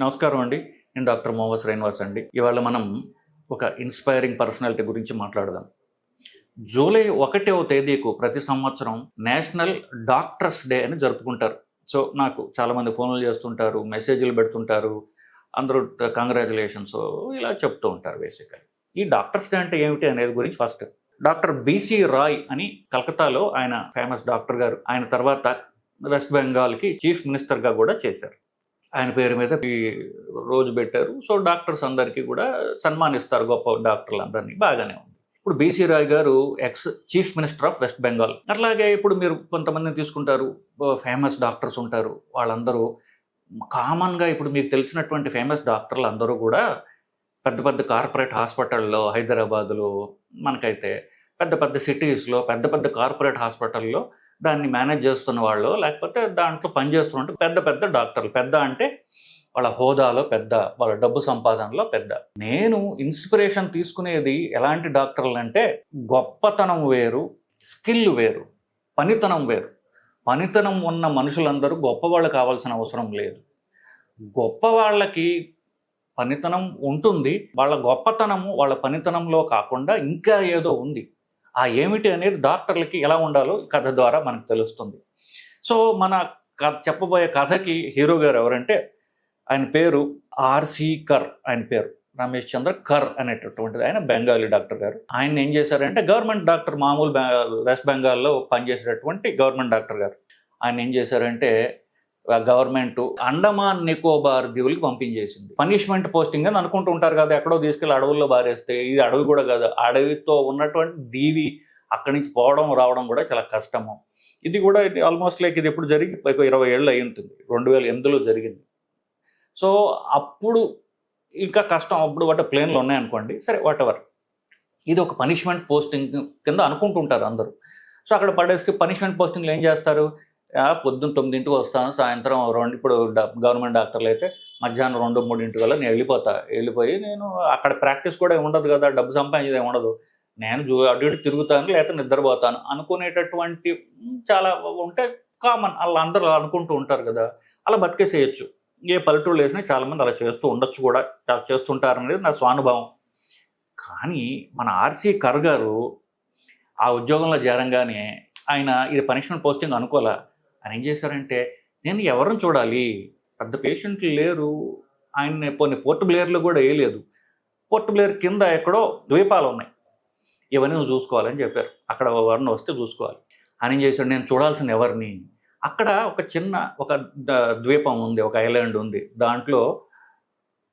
నమస్కారం అండి. నేను డాక్టర్ మొహమ్మద్ శ్రీనివాస్ అండి. ఇవాళ మనం ఒక ఇన్స్పైరింగ్ పర్సనాలిటీ గురించి మాట్లాడదాం. జూలై ఒకటవ తేదీకు ప్రతి సంవత్సరం నేషనల్ డాక్టర్స్ డే అని జరుపుకుంటారు. సో నాకు చాలామంది ఫోన్లు చేస్తుంటారు మెసేజ్లు పెడుతుంటారు అందరూ కంగ్రాచులేషన్స్ ఇలా చెప్తూ ఉంటారు బేసికల్. ఈ డాక్టర్స్ డే అంటే ఏమిటి అనేది గురించి ఫస్ట్ డాక్టర్ బీసీ రాయ్ అని కలకత్తాలో ఆయన ఫేమస్ డాక్టర్ గారు. ఆయన తర్వాత వెస్ట్ బెంగాల్కి చీఫ్ మినిస్టర్గా కూడా చేశారు. ఆయన పేరు మీద ఈ రోజు పెట్టారు. సో డాక్టర్స్ అందరికీ కూడా సన్మానిస్తారు గొప్ప డాక్టర్లు అందరినీ బాగానే ఉంది. ఇప్పుడు బీసీ రాయ్ గారు ex chief minister of West Bengal. అట్లాగే ఇప్పుడు మీరు కొంతమందిని తీసుకుంటారు. ఫేమస్ డాక్టర్స్ ఉంటారు. వాళ్ళందరూ కామన్గా ఇప్పుడు మీకు తెలిసినటువంటి ఫేమస్ డాక్టర్లు అందరూ కూడా పెద్ద పెద్ద కార్పొరేట్ హాస్పిటల్లో హైదరాబాదులో మనకైతే పెద్ద పెద్ద సిటీస్లో పెద్ద పెద్ద కార్పొరేట్ హాస్పిటల్లో దాన్ని మేనేజ్ చేస్తున్న వాళ్ళు లేకపోతే దాంట్లో పనిచేస్తున్నట్టు పెద్ద పెద్ద డాక్టర్లు. పెద్ద అంటే వాళ్ళ హోదాలో పెద్ద వాళ్ళ డబ్బు సంపాదనలో పెద్ద. నేను ఇన్స్పిరేషన్ తీసుకునేది ఎలాంటి డాక్టర్లు అంటే గొప్పతనం వేరు స్కిల్ వేరు పనితనం వేరు. పనితనం ఉన్న మనుషులందరూ గొప్పవాళ్ళు కావాల్సిన అవసరం లేదు. గొప్ప వాళ్ళకి పనితనం ఉంటుంది. వాళ్ళ గొప్పతనము వాళ్ళ పనితనంలో కాకుండా ఇంకా ఏదో ఉంది. ఆ ఏమిటి అనేది డాక్టర్లకి ఎలా ఉండాలో కథ ద్వారా మనకు తెలుస్తుంది. సో మన కథ చెప్పబోయే కథకి హీరో గారు ఎవరంటే ఆయన పేరు ఆర్సి కర్ ఆయన పేరు. రమేష్ చంద్ర కర్ అనేటటువంటిది ఆయన బెంగాలీ డాక్టర్ గారు. ఆయన ఏం చేశారంటే గవర్నమెంట్ డాక్టర్ మామూలు బెంగాల్ వెస్ట్ బెంగాల్లో పనిచేసేటటువంటి గవర్నమెంట్ డాక్టర్ గారు. ఆయన ఏం చేశారంటే గవర్నమెంట్ అండమాన్ నికోబార్ దీవులకి పంపించేసింది. పనిష్మెంట్ పోస్టింగ్ అని అనుకుంటూ ఉంటారు కదా ఎక్కడో తీసుకెళ్ళి అడవుల్లో బారేస్తే ఇది అడవి కూడా కాదు అడవితో ఉన్నటువంటి దీవి అక్కడి నుంచి పోవడం రావడం కూడా చాలా కష్టము. ఇది కూడా ఆల్మోస్ట్ లైక్ ఇది ఎప్పుడు జరిగి ఇరవై ఏళ్ళు అయి ఉంటుంది. రెండు వేల ఎనిమిదిలో జరిగింది. సో అప్పుడు ఇంకా కష్టం అప్పుడు వాటి ప్లేన్లు ఉన్నాయనుకోండి సరే వాట్ ఎవర్ ఇది ఒక పనిష్మెంట్ పోస్టింగ్ కింద అనుకుంటుంటారు అందరూ. సో అక్కడ పడేస్తే పనిష్మెంట్ పోస్టింగ్లు ఏం చేస్తారు? పొద్దున్న తొమ్మిదింటికి వస్తాను సాయంత్రం రెండు ఇప్పుడు గవర్నమెంట్ డాక్టర్లు అయితే మధ్యాహ్నం రెండు మూడింటి వల్ల నేను వెళ్ళిపోతా. వెళ్ళిపోయి నేను అక్కడ ప్రాక్టీస్ కూడా ఉండదు కదా డబ్బు సంపాదించేది ఉండదు. నేను జూ అటు ఇటు తిరుగుతాను లేకపోతే నిద్రపోతాను. అనుకునేటటువంటి చాలా ఉంటే కామన్. వాళ్ళు అందరూ అనుకుంటూ ఉంటారు కదా అలా బతికేసేయచ్చు. ఏ పల్లెటూళ్ళు వేసినా చాలామంది అలా చేస్తూ ఉండొచ్చు కూడా చేస్తుంటారనేది నా స్వానుభవం. కానీ మన ఆర్సీ కర్ గారు ఆ ఉద్యోగంలో చేరంగానే ఆయన ఇది పనిష్మెంట్ పోస్టింగ్ అనుకోలే ఆయన ఏం చేశారంటే నేను ఎవరిని చూడాలి? పెద్ద పేషెంట్లు లేరు. ఆయన కొన్ని పోర్ట్ బ్లేయర్లో కూడా వేయలేదు. పోర్ట్ బ్లేయర్ కింద ఎక్కడో ద్వీపాలు ఉన్నాయి. ఇవన్నీ నువ్వు చూసుకోవాలని చెప్పారు. అక్కడ ఎవరిని వస్తే చూసుకోవాలి. ఆయన ఏం చేశాడు నేను చూడాల్సిన ఎవరిని? అక్కడ ఒక చిన్న ఒక ద్వీపం ఉంది ఒక ఐలాండ్ ఉంది. దాంట్లో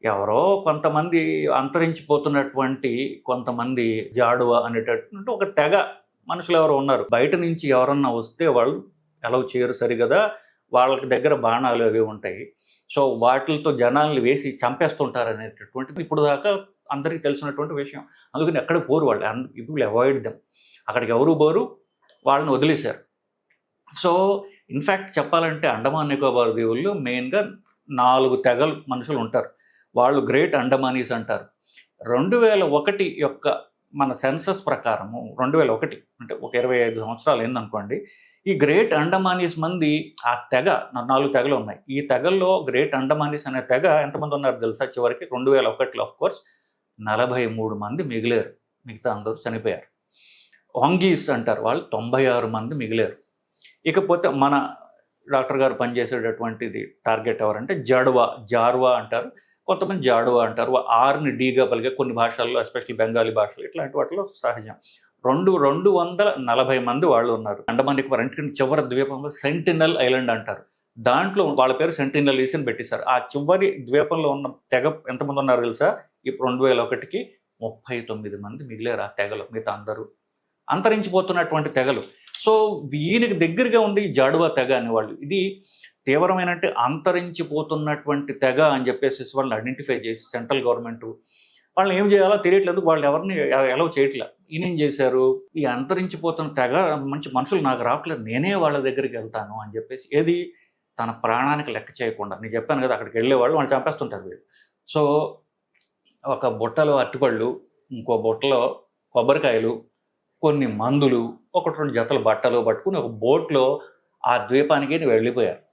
ఎవరో కొంతమంది అంతరించిపోతున్నటువంటి కొంతమంది జాడువ అనేటటువంటి ఒక తెగ మనుషులు ఎవరు ఉన్నారు. బయట నుంచి ఎవరన్నా వస్తే వాళ్ళు అలౌ చేయరు సరిగదా. వాళ్ళకి దగ్గర బాణాలు అవి ఉంటాయి. సో వాటితో జనాల్ని వేసి చంపేస్తుంటారు అనేటటువంటిది ఇప్పుడు దాకా అందరికీ తెలిసినటువంటి విషయం. అందుకని ఎక్కడ పోరు వాళ్ళు. People avoid them. అక్కడికి ఎవరు పోరు? వాళ్ళని వదిలేశారు. సో ఇన్ఫ్యాక్ట్ చెప్పాలంటే అండమాన్ నికోబార్ దీవుల్లో మెయిన్గా నాలుగు తెగలు మనుషులు ఉంటారు. వాళ్ళు గ్రేట్ అండమానీస్ అంటారు. రెండు వేల ఒకటి యొక్క మన సెన్సస్ ప్రకారము రెండు వేల ఒకటి అంటే ఒక ఇరవై ఐదు సంవత్సరాలు ఏందనుకోండి ఈ గ్రేట్ అండమానీస్ మంది ఆ తెగ నాలుగు తెగలు ఉన్నాయి. ఈ తెగల్లో గ్రేట్ అండమానీస్ అనే తెగ ఎంతమంది ఉన్నారు తెలుసా? చివరికి రెండు వేల ఒకటిలో ఆఫ్ కోర్స్ నలభై మూడు మంది మిగిలేరు. మిగతా అందరూ చనిపోయారు. వాంగీస్ అంటారు వాళ్ళు తొంభై ఆరు మంది మిగిలేరు. ఇకపోతే మన డాక్టర్ గారు పనిచేసేటటువంటిది టార్గెట్ ఎవరంటే జడ్వా జార్వా అంటారు. కొంతమంది జాడువా అంటారు ఆర్ని డీగా పలిగే కొన్ని భాషల్లో ఎస్పెషల్లీ బెంగాలీ భాషలు ఇట్లాంటి వాటిలో సహజం. రెండు రెండు వందల నలభై మంది వాళ్ళు ఉన్నారు. అండమాన్ నికోబార్ చివరి ద్వీపంలో సెంటినల్ ఐలాండ్ అంటారు. దాంట్లో వాళ్ళ పేరు సెంటినల్ ఈస్ అని పెట్టేశారు. ఆ చివరి ద్వీపంలో ఉన్న తెగ ఎంతమంది ఉన్నారు తెలుసా? ఇప్పుడు రెండు వేల ఒకటికి ముప్పై తొమ్మిది మంది మిగిలేరు ఆ తెగలు మిగతా అందరూ. అంతరించిపోతున్నటువంటి తెగలు. సో ఈయనకి దగ్గరగా ఉంది ఈ జాడువా తెగ అనేవాళ్ళు. ఇది తీవ్రమైన అంటే అంతరించిపోతున్నటువంటి తెగ అని చెప్పేసి వాళ్ళని ఐడెంటిఫై చేసి సెంట్రల్ గవర్నమెంట్ వాళ్ళని ఏం చేయాలో తెలియట్లేదు. వాళ్ళు ఎవరిని ఎలా చేయట్లే. ఈయన ఏం చేశారు? ఈ అంతరించిపోతున్న తెగ మంచి మనుషులు నాకు రావట్లేదు. నేనే వాళ్ళ దగ్గరికి వెళ్తాను అని చెప్పేసి ఏది? తన ప్రాణానికి లెక్క చేయకుండా. నేను చెప్పాను కదా అక్కడికి వెళ్ళేవాళ్ళు వాళ్ళు చంపేస్తుంటారు వీళ్ళు. సో ఒక బుట్టలో అరటిపళ్ళు ఇంకో బుట్టలో కొబ్బరికాయలు కొన్ని మందులు ఒకటి రెండు జతల బట్టలు పట్టుకుని ఒక బోట్లో ఆ ద్వీపానికి వెళ్ళిపోయారు.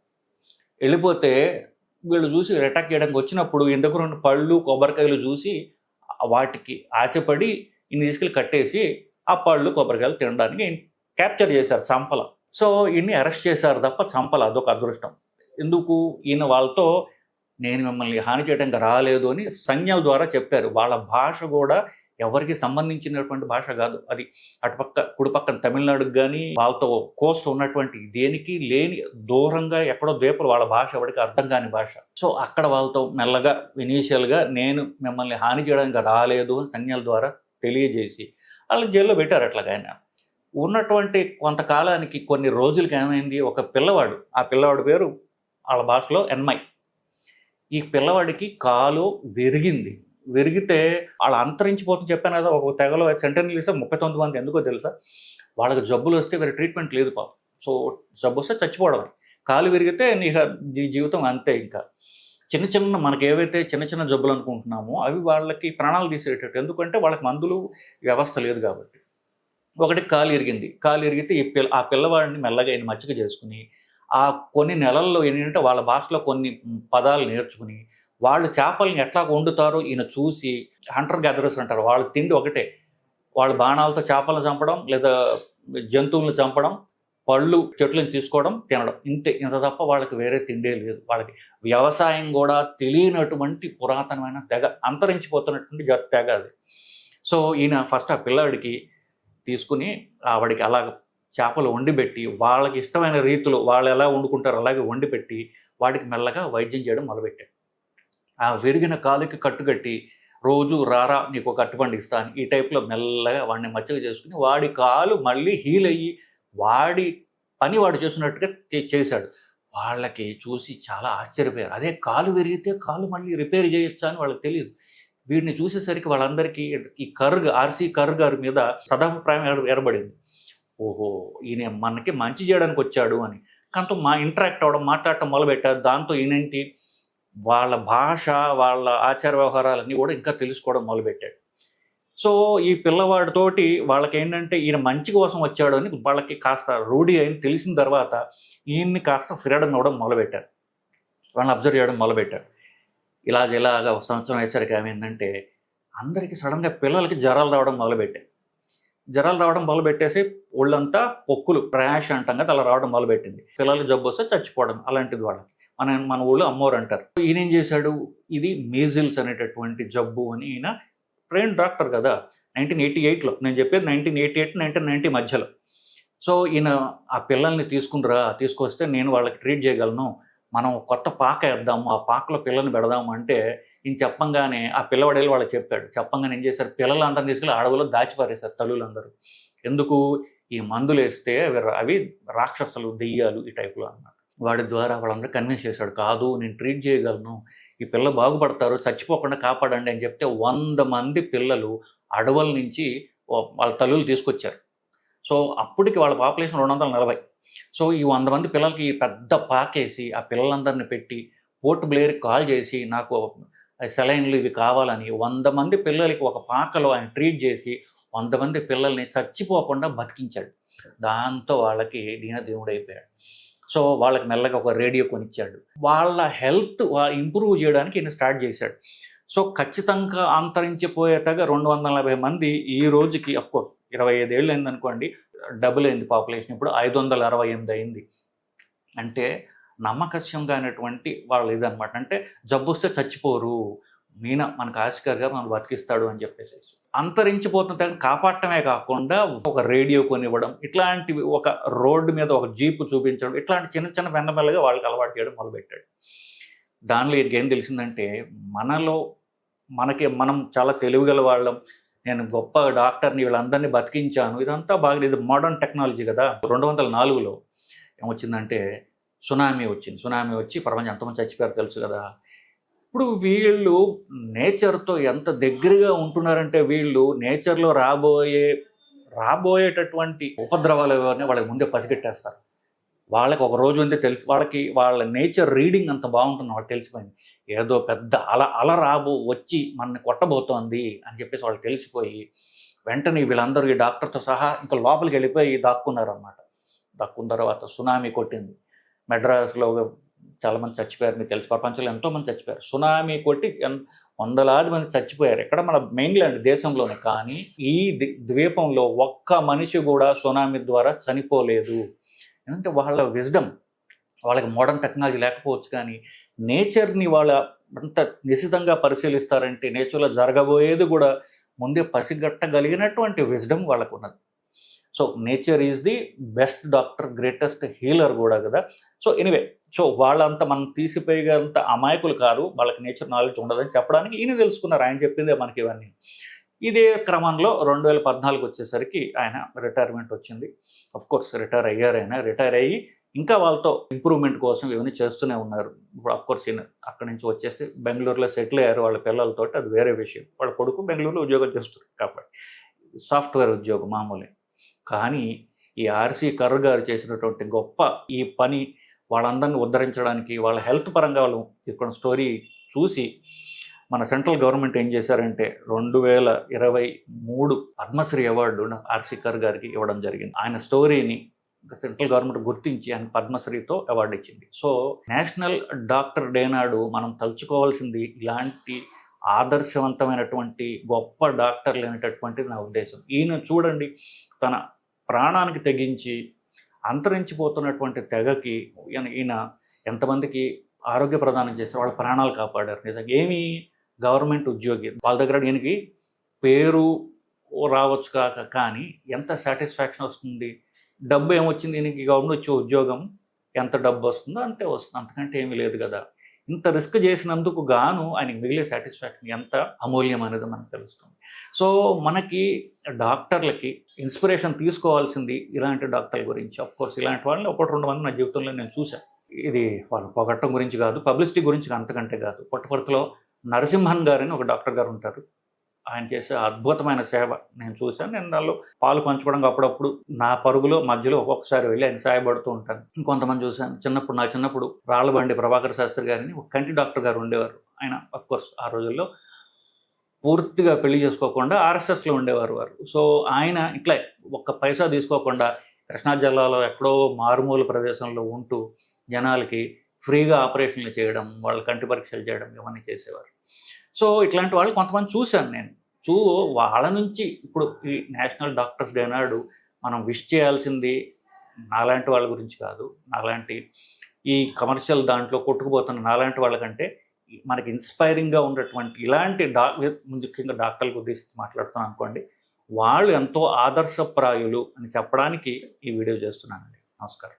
వెళ్ళిపోతే వీళ్ళు చూసి అటాక్ చేయడానికి వచ్చినప్పుడు ఈయన రెండు పళ్ళు కొబ్బరికాయలు చూసి వాటికి ఆశపడి ఇన్ని తీసుకెళ్ళి కట్టేసి ఆ పళ్ళు కొబ్బరికాయలు తినడానికి క్యాప్చర్ చేశారు చంపల. సో ఈయన్ని అరెస్ట్ చేశారు తప్ప చంపల అదొక అదృష్టం. ఎందుకు? ఈయన వాళ్ళతో నేను మిమ్మల్ని హాని చేయడానికి రాలేదు అని సంజ్ఞల ద్వారా చెప్పారు. వాళ్ళ భాష కూడా ఎవరికి సంబంధించినటువంటి భాష కాదు. అది అటుపక్క కుడిపక్కన తమిళనాడుకి కానీ వాళ్ళతో కోస్ట్ ఉన్నటువంటి దేనికి లేని దూరంగా ఎక్కడో ద్వీపులు వాళ్ళ భాష ఎవరికి అర్థం కాని భాష. సో అక్కడ వాళ్ళతో మెల్లగా ఇనీషియల్గా నేను మిమ్మల్ని హాని చేయడానికి రాలేదు అని సంజ్ఞల ద్వారా తెలియజేసి వాళ్ళు జైల్లో పెట్టారు అట్లాగా ఆయన ఉన్నటువంటి కొంతకాలానికి కొన్ని రోజులకి ఏమైంది? ఒక పిల్లవాడు ఆ పిల్లవాడి పేరు వాళ్ళ భాషలో ఎన్మై. ఈ పిల్లవాడికి కాలు విరిగింది. విరిగితే వాళ్ళు అంతరించిపోతుంది చెప్పాను కదా ఒక తెగలో సెంటర్ని ఇస్తే ముప్పై తొమ్మిది మంది ఎందుకో తెలుసా? వాళ్ళకి జబ్బులు వస్తే వేరే ట్రీట్మెంట్ లేదు పాపం. సో జబ్బు వస్తే చచ్చిపోవడమే. కాలు విరిగితే నీ నీ జీవితం అంతే ఇంకా. చిన్న చిన్న మనకి ఏవైతే చిన్న చిన్న జబ్బులు అనుకుంటున్నామో అవి వాళ్ళకి ప్రాణాలు తీసేటట్టు. ఎందుకంటే వాళ్ళకి మందులు వ్యవస్థ లేదు కాబట్టి. ఒకటి కాలు ఇరిగింది. కాలు ఇరిగితే ఈ పిల్ల ఆ పిల్లవాడిని మెల్లగా ఆయన మచ్చిక చేసుకుని ఆ కొన్ని నెలల్లో ఏంటంటే వాళ్ళ భాషలో కొన్ని పదాలు నేర్చుకుని వాళ్ళు చేపల్ని ఎట్లా వండుతారో ఈయన చూసి హంటర్ గ్యాదరర్స్ అంటారు. వాళ్ళ తిండి ఒకటే. వాళ్ళ బాణాలతో చేపలను చంపడం లేదా జంతువులను చంపడం పళ్ళు చెట్లను తీసుకోవడం తినడం. ఇంతే. ఇంత తప్ప వాళ్ళకి వేరే తిండే లేదు. వాళ్ళకి వ్యవసాయం కూడా తెలియనటువంటి పురాతనమైన తెగ అంతరించిపోతున్నటువంటి జ తెగ అది. సో ఈయన ఫస్ట్ ఆ పిల్లాడికి తీసుకుని ఆవిడికి అలా చేపలు వండిపెట్టి వాళ్ళకి ఇష్టమైన రీతిలో వాళ్ళు ఎలా వండుకుంటారో అలాగే వండిపెట్టి వాడికి మెల్లగా వైద్యం చేయడం మొదలుపెట్టాడు. ఆ విరిగిన కాలుకి కట్టుకట్టి రోజు రారా నీకు ఒక అట్టుబండి ఇస్తాను. ఈ టైప్లో మెల్లగా వాడిని మచ్చగా చేసుకుని వాడి కాలు మళ్ళీ హీల్ అయ్యి వాడి పని వాడు చేస్తున్నట్టుగా చేశాడు. వాళ్ళకి చూసి చాలా ఆశ్చర్యపోయారు. అదే కాలు విరిగితే కాలు మళ్ళీ రిపేర్ చేయొచ్చా అని వాళ్ళకి తెలియదు వీడిని చూసేసరికి వాళ్ళందరికీ ఈ కర్గ్ ఆర్సీ కర్గ్ గారి మీద సదాభిప్రాయం ఏర్పడింది. ఓహో ఈయన మనకి మంచి చేయడానికి వచ్చాడు అని. కాంతో మా ఇంటరాక్ట్ అవ్వడం మాట్లాడటం మొదలుపెట్టారు. దాంతో ఈయనంటి? వాళ్ళ భాష వాళ్ళ ఆచార వ్యవహారాలన్నీ కూడా ఇంకా తెలుసుకోవడం మొదలుపెట్టాడు. సో ఈ పిల్లవాడితోటి వాళ్ళకి ఏంటంటే ఈయన మంచి కోసం వచ్చాడు అని వాళ్ళకి కాస్త రూఢి అయింది. తెలిసిన తర్వాత ఈయన్ని కాస్త ఫ్రీడమ్ ఇవ్వడం మొదలుపెట్టారు. వాళ్ళని అబ్జర్వ్ చేయడం మొదలుపెట్టారు. ఇలాగ ఇలాగ ఒక సంవత్సరం అయ్యేసరికి ఏమైందంటే అందరికీ సడన్గా పిల్లలకి జ్వరాలు రావడం మొదలుపెట్టాయి. జ్వరాలు రావడం మొదలుపెట్టేసి ఒళ్ళంతా పొక్కులు ర్యాష్ అంటాం కదా అలా రావడం మొదలుపెట్టింది. పిల్లలకి జబ్బు వస్తే చచ్చిపోవడం అలాంటిది వాళ్ళకి. మన మన ఊళ్ళో అమ్మోరు అంటారు. ఈయన ఏం చేశాడు? ఇది మేజిల్స్ అనేటటువంటి జబ్బు అని ఈయన ట్రైన్ డాక్టర్ కదా నైన్టీన్ ఎయిటీ ఎయిట్లో. నేను చెప్పేది nineteen eighty eight nineteen ninety మధ్యలో. సో ఈయన ఆ పిల్లల్ని తీసుకునిరా తీసుకొస్తే నేను వాళ్ళకి ట్రీట్ చేయగలను మనం కొత్త పాక వేద్దాము ఆ పాకలో పిల్లల్ని పెడదాము అంటే ఈయన చెప్పంగానే ఆ పిల్లవాడేళ్ళు వాళ్ళు వాళ్ళకి చెప్పాడు. చెప్పంగానే ఏం చేశారు? పిల్లలందరినీ తీసుకెళ్ళి అడవిలో దాచిపారేశారు తల్లులందరూ. ఎందుకు? ఈ మందులు వేస్తే అవి రాక్షసులు దెయ్యాలు ఈ టైప్లో అన్నారు. వాడి ద్వారా వాళ్ళందరూ కన్విన్స్ చేశాడు కాదు నేను ట్రీట్ చేయగలను. ఈ పిల్ల బాగుపడతారు చచ్చిపోకుండా కాపాడండి అని చెప్తే వంద మంది పిల్లలు అడవుల నుంచి వాళ్ళ తల్లులు తీసుకొచ్చారు. సో అప్పటికి వాళ్ళ పాపులేషన్ రెండు వందల నలభై. సో ఈ వంద మంది పిల్లలకి పెద్ద పాకేసి ఆ పిల్లలందరిని పెట్టి పోర్ట్ బ్లేయర్కి కాల్ చేసి నాకు సెలైన్లు ఇవి కావాలని వంద మంది పిల్లలకి ఒక పాకలో ఆయన ట్రీట్ చేసి వంద మంది పిల్లల్ని చచ్చిపోకుండా బతికించాడు. దాంతో వాళ్ళకి దీన దేవుడు అయిపోయాడు సో వాళ్ళకి మెల్లగా ఒక రేడియో కొనిచ్చాడు. వాళ్ళ హెల్త్ ఇంప్రూవ్ చేయడానికి ఈయన స్టార్ట్ చేశాడు. సో ఖచ్చితంగా అంతరించిపోయేటగా రెండు వందల నలభై మంది ఈ రోజుకి అఫ్కోర్స్ ఇరవై ఐదేళ్ళు అయింది అనుకోండి డబుల్ అయింది పాపులేషన్ ఇప్పుడు ఐదు వందల అరవై ఎనిమిది అయింది. అంటే నమ్మకస్యంగా అనేటువంటి వాళ్ళు ఇదనమాట అంటే జబ్బు వస్తే చచ్చిపోరు. మీన మనకు ఆశకర్గా మనం బతికిస్తాడు అని చెప్పేసి అంతరించిపోతున్న తగ్గ కాపాడటమే కాకుండా ఒక రేడియో కొనివ్వడం ఇట్లాంటివి ఒక రోడ్డు మీద ఒక జీపు చూపించడం ఇట్లాంటి చిన్న చిన్న వెన్నమెల్లగా వాళ్ళకి అలవాటు చేయడం మొదలుపెట్టాడు. దానిలో వీరికి ఏం తెలిసిందంటే మనలో మనకి మనం చాలా తెలివిగల వాళ్ళం. నేను గొప్ప డాక్టర్ని వీళ్ళందరినీ బతికించాను. ఇదంతా బాగా ఇది మోడర్న్ టెక్నాలజీ కదా. రెండు వందల నాలుగులో ఏమొచ్చిందంటే సునామీ వచ్చింది. సునామీ వచ్చి ప్రపంచం ఎంతమంది చచ్చిపోయారు తెలుసు కదా. ఇప్పుడు వీళ్ళు నేచర్తో ఎంత దగ్గరగా ఉంటున్నారంటే వీళ్ళు నేచర్లో రాబోయే రాబోయేటటువంటి ఉపద్రవాలు ఎవరిని వాళ్ళకి ముందే పసిగట్టేస్తారు. వాళ్ళకి ఒక రోజు అంతే తెలిసి వాళ్ళకి వాళ్ళ నేచర్ రీడింగ్ అంత బాగుంటుంది వాళ్ళకి తెలిసిపోయింది. ఏదో పెద్ద అల అల రాబో వచ్చి మనని కొట్టబోతోంది అని చెప్పేసి వాళ్ళకి తెలిసిపోయి వెంటనే వీళ్ళందరూ ఈ డాక్టర్తో సహా ఇంకా లోపలికి వెళ్ళిపోయి దాక్కున్నారు అన్నమాట దాక్కున్న తర్వాత సునామీ కొట్టింది. మెడ్రాస్లో చాలామంది చచ్చిపోయారు మీకు తెలుసు. ప్రపంచంలో ఎంతోమంది చచ్చిపోయారు. సునామీ కొట్టి వందలాది మంది చచ్చిపోయారు. ఎక్కడ మన మెయిన్లాండ్ దేశంలోనే. కానీ ఈ ద్వీపంలో ఒక్క మనిషి కూడా సునామీ ద్వారా చనిపోలేదు. ఎందుకంటే వాళ్ళ విజ్డమ్ వాళ్ళకి మోడర్న్ టెక్నాలజీ లేకపోవచ్చు కానీ నేచర్ని వాళ్ళ అంత నిశితంగా పరిశీలిస్తారంటే నేచర్లో జరగబోయేది కూడా ముందే పసిగట్టగలిగినటువంటి విజ్డమ్ వాళ్ళకు ఉన్నది so nature is the best doctor greatest healer కూడా కదా. సో ఎనివే సో వాళ్ళంతా మనం తీసిపోయేంత అమాయకులు కాదు. వాళ్ళకి నేచర్ నాలెడ్జ్ ఉండదని చెప్పడానికి ఈయన తెలుసుకున్నారు. ఆయన చెప్పిందే మనకి ఇవన్నీ. ఇదే క్రమంలో రెండు వేల పద్నాలుగు వచ్చేసరికి ఆయన రిటైర్మెంట్ వచ్చింది. అఫ్ కోర్స్ రిటైర్ అయ్యారు ఆయన. రిటైర్ అయ్యి ఇంకా వాళ్ళతో ఇంప్రూవ్మెంట్ కోసం ఇవన్నీ చేస్తూనే ఉన్నారు. ఇప్పుడు అఫ్ కోర్స్ ఈయన అక్కడి నుంచి వచ్చేసి బెంగళూరులో సెటిల్ అయ్యారు వాళ్ళ పిల్లలతో అది వేరే విషయం. వాళ్ళ కొడుకు బెంగళూరులో ఉద్యోగం చేస్తారు కాబట్టి. సాఫ్ట్వేర్ ఉద్యోగం మామూలే. కానీ ఈ ఆర్సీ కర్ర గారు చేసినటువంటి గొప్ప ఈ పని వాళ్ళందరినీ ఉద్ధరించడానికి వాళ్ళ హెల్త్ పరంగా వాళ్ళు ఇక్కడ స్టోరీ చూసి మన సెంట్రల్ గవర్నమెంట్ ఏం చేశారంటే రెండు వేల ఇరవై మూడు పద్మశ్రీ అవార్డు ఆర్సీ కర్ గారికి ఇవ్వడం జరిగింది. ఆయన స్టోరీని సెంట్రల్ గవర్నమెంట్ గుర్తించి ఆయన పద్మశ్రీతో అవార్డు ఇచ్చింది. సో నేషనల్ డాక్టర్ డే నాడు మనం తలుచుకోవాల్సింది ఇలాంటి ఆదర్శవంతమైనటువంటి గొప్ప డాక్టర్లు అనేటటువంటిది నా ఉద్దేశం. ఈయన చూడండి తన ప్రాణానికి తెగించి అంతరించిపోతున్నటువంటి తెగకి ఈయన ఈయన ఎంతమందికి ఆరోగ్య ప్రదానం చేశారు వాళ్ళ ప్రాణాలు కాపాడారు. నిజంగా ఏమి గవర్నమెంట్ ఉద్యోగి వాళ్ళ దగ్గర ఈయనకి పేరు రావచ్చు కాక కానీ ఎంత సాటిస్ఫాక్షన్ వస్తుంది? డబ్బు ఏమొచ్చింది? ఈయనకి గవర్నమెంట్ వచ్చే ఉద్యోగం ఎంత డబ్బు వస్తుందో అంతే వస్తుంది. అంతకంటే ఏమీ లేదు కదా. ఇంత రిస్క్ చేసినందుకు గాను ఆయనకి మిగిలే సాటిస్ఫాక్షన్ ఎంత అమూల్యం అనేది మనకు తెలుస్తుంది. సో మనకి డాక్టర్లకి ఇన్స్పిరేషన్ తీసుకోవాల్సింది ఇలాంటి డాక్టర్ల గురించి. కోర్స్ ఇలాంటి వాళ్ళని ఒకటి రెండు మంది నా జీవితంలో నేను చూశాను ఇది వాళ్ళు పొగట్టం గురించి కాదు పబ్లిసిటీ గురించి అంతకంటే కాదు. పుట్టపర్తిలో నరసింహన్ గారని ఒక డాక్టర్ గారు ఉంటారు. ఆయన చేసే అద్భుతమైన సేవ నేను చూశాను. నేను దానిలో పాలు పంచుకోవడానికి అప్పుడప్పుడు నా పరుగులో మధ్యలో ఒక్కొక్కసారి వెళ్ళి ఆయన సహాయపడుతూ ఉంటాను. ఇంకొంతమంది చూశాను. చిన్నప్పుడు నా చిన్నప్పుడు రాళ్ళబండి ప్రభాకర్ శాస్త్రి గారిని ఒక కంటి డాక్టర్ గారు ఉండేవారు. ఆయన అఫ్కోర్స్ ఆ రోజుల్లో పూర్తిగా పెళ్ళి చేసుకోకుండా ఆర్ఎస్ఎస్లో ఉండేవారు వారు. సో ఆయన ఇట్లా ఒక్క పైసా తీసుకోకుండా కృష్ణా జిల్లాలో ఎక్కడో మారుమూల ప్రదేశంలో ఉంటూ జనాలకి ఫ్రీగా ఆపరేషన్లు చేయడం వాళ్ళ కంటి పరీక్షలు చేయడం ఇవన్నీ చేసేవారు. సో ఇట్లాంటి వాళ్ళు కొంతమంది చూశాను నేను. చూ వాళ్ళ నుంచి ఇప్పుడు ఈ నేషనల్ డాక్టర్స్ డే నాడు మనం విష్ చేయాల్సింది నాలాంటి వాళ్ళ గురించి కాదు. నాలాంటి ఈ కమర్షియల్ దాంట్లో కొట్టుకుపోతున్న నాలాంటి వాళ్ళకంటే మనకి ఇన్స్పైరింగ్గా ఉన్నటువంటి ఇలాంటి డా ముఖ్యంగా డాక్టర్ల గురించి మాట్లాడుతున్నాను అనుకోండి. వాళ్ళు ఎంతో ఆదర్శప్రాయులు అని చెప్పడానికి ఈ వీడియో చేస్తున్నానండి. నమస్కారం.